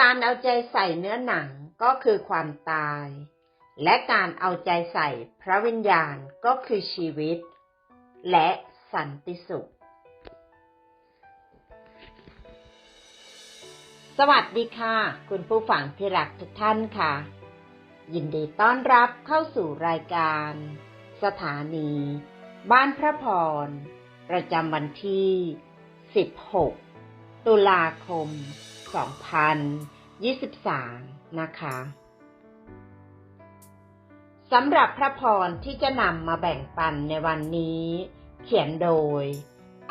การเอาใจใส่เนื้อหนังก็คือความตาย และการเอาใจใส่พระวิญญาณก็คือชีวิต และสันติสุข สวัสดีค่ะ คุณผู้ฟังที่รักทุกท่านค่ะ ยินดีต้อนรับเข้าสู่รายการ สถานี บ้านพระพร ประจำวันที่ 16 ตุลาคม 2023 นะคะ สำหรับพระพรที่จะนำมาแบ่งปันในวันนี้ เขียนโดย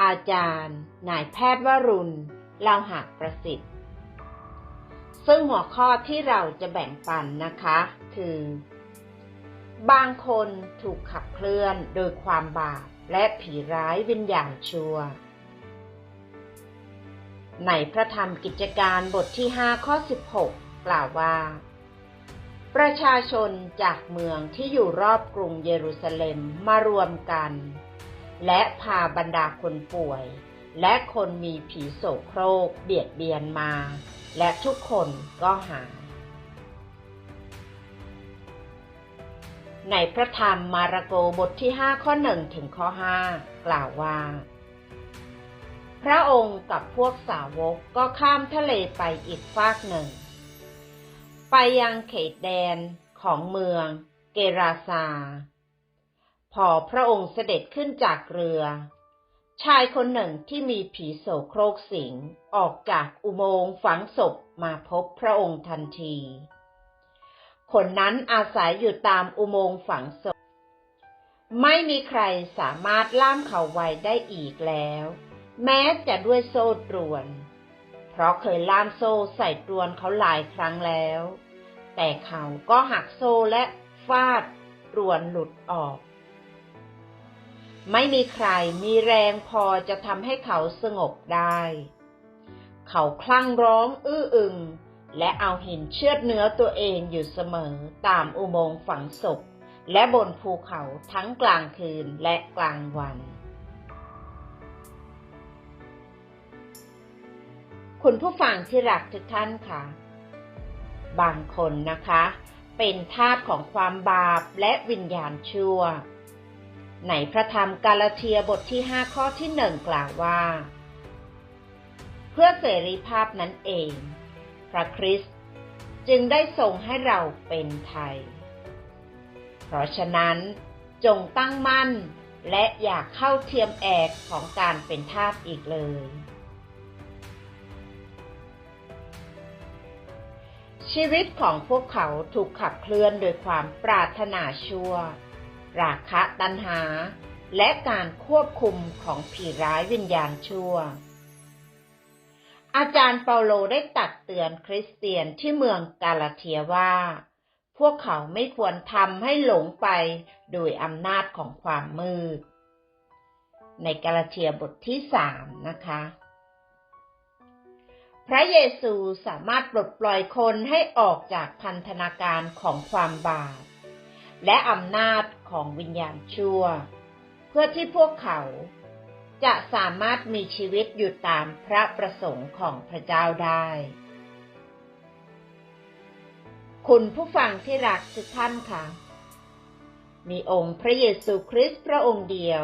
อาจารย์ นายแพทย์วรุณเลาหักประสิทธิ์ ซึ่งหัวข้อที่เราจะแบ่งปันนะคะ คือ บางคนถูกขับเคลื่อนโดยความบาปและผีร้ายวิญญาณชั่ว ในพระธรรมกิจการบทที่ 5 ข้อ 16 กล่าวว่า ประชาชนจากเมืองที่อยู่รอบกรุงเยรูซาเล็มมารวมกัน และพาบรรดาคนป่วย และคนมีผีโสโครกเบียดเบียนมา และทุกคนก็หายในพระธรรมมาระโกบทที่ 5 ข้อ 1 ถึงข้อ 5 กล่าวว่า พระองค์กับพวกสาวกก็ข้ามทะเลไปอีกฟากหนึ่ง ไปยังเขตแดนของเมืองเกราซา พอพระองค์เสด็จขึ้นจากเรือ ชายคนหนึ่งที่มีผีโสโครกสิงออกจากอุโมงค์ฝังศพมาพบพระองค์ทันที คนนั้นอาศัยอยู่ตามอุโมงค์ฝังศพ ไม่มีใครสามารถล่ามเขาไว้ได้อีกแล้ว แม้จะด้วยโซ่ตรวน เพราะเคยล่ามโซ่ใส่ตรวนเขาหลายครั้งแล้ว แต่เขาก็หักโซ่และฟาดตรวนหลุดออก ไม่มีใครมีแรงพอจะทำให้เขาสงบได้ เขาคลั่งร้องอื้ออึง และเอาหินเชือดเนื้อตัวเองอยู่เสมอตามอุโมงค์ฝังศพและบนภูเขาทั้งกลางคืนและกลางวัน คุณผู้ฟังที่รักทุกท่านค่ะ บางคนนะคะ เป็นทาสของความบาปและวิญญาณชั่ว ในพระธรรมกาลาเทียบทที่5ข้อที่หนึ่งกล่าวว่า เพื่อเสรีภาพนั้นเอง พระคริสต์จึงได้ทรงให้เราเป็นไทย เพราะฉะนั้นจงตั้งมั่นและอย่าเข้าเทียมแอกของการเป็นทาสอีกเลย ชีวิตของพวกเขาถูกขับเคลื่อนโดยความปรารถนาชั่ว ราคะตัณหา และการควบคุมของผีร้ายวิญญาณชั่ว อาจารย์เปาโลได้ตักเตือนคริสเตียนที่เมืองกาลาเทียว่า พวกเขาไม่ควรทำให้หลงไปโดยอำนาจของความมืด ในกาลาเทียบทที่สามนะคะ พระเยซูสามารถปลดปล่อยคนให้ออกจากพันธนาการของความบาปและอำนาจของวิญญาณชั่ว เพื่อที่พวกเขาจะสามารถมีชีวิตอยู่ตามพระประสงค์ของพระเจ้าได้ คุณผู้ฟังที่รักทุกท่านค่ะมีองค์พระเยซูคริสต์พระองค์เดียว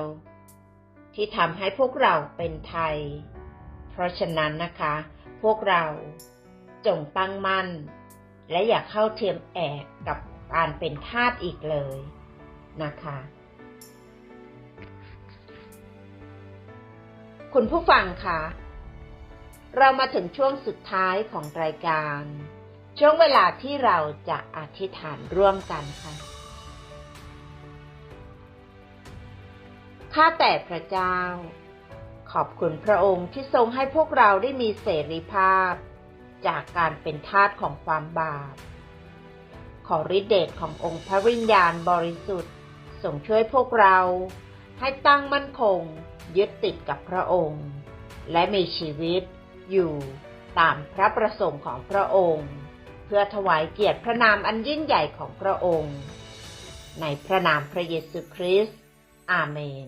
ที่ทำให้พวกเราเป็นไทย เพราะฉะนั้นนะคะ พวกเราจงตั้งมั่น และอย่าเข้าเทียมแอกกับการเป็นทาสอีกเลยนะคะ คุณผู้ฟังคะเรามาถึงช่วงสุดท้ายของรายการ ช่วงเวลาที่เราจะอธิษฐานร่วมกันค่ะ ข้าแต่พระเจ้า ขอบคุณพระองค์ที่ทรงให้พวกเราได้มีเสรีภาพ จากการเป็นทาสของความบาป ขอฤทธิเดชขององค์พระวิญญาณบริสุทธิ์ทรงช่วยพวกเราให้ตั้งมั่นคงยึดติดกับพระองค์ และมีชีวิตอยู่ตามพระประสงค์ของพระองค์ เพื่อถวายเกียรติพระนามอันยิ่งใหญ่ของพระองค์ ในพระนามพระเยซูคริสต์อาเมน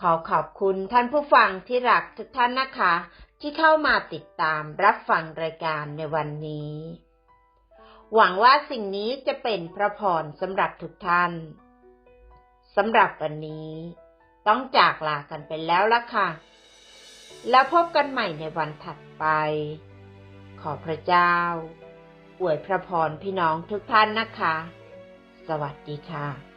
ขอขอบคุณท่านผู้ฟังที่รักทุกท่านนะคะ ที่เข้ามาติดตามรับฟังรายการในวันนี้ หวังว่าสิ่งนี้จะเป็นพระพรสำหรับทุกท่านสำหรับวันนี้ ต้องจากลากันไปแล้วละค่ะ แล้วพบกันใหม่ในวันถัดไป ขอพระเจ้า อวยพระพรพี่น้องทุกท่านนะคะ สวัสดีค่ะ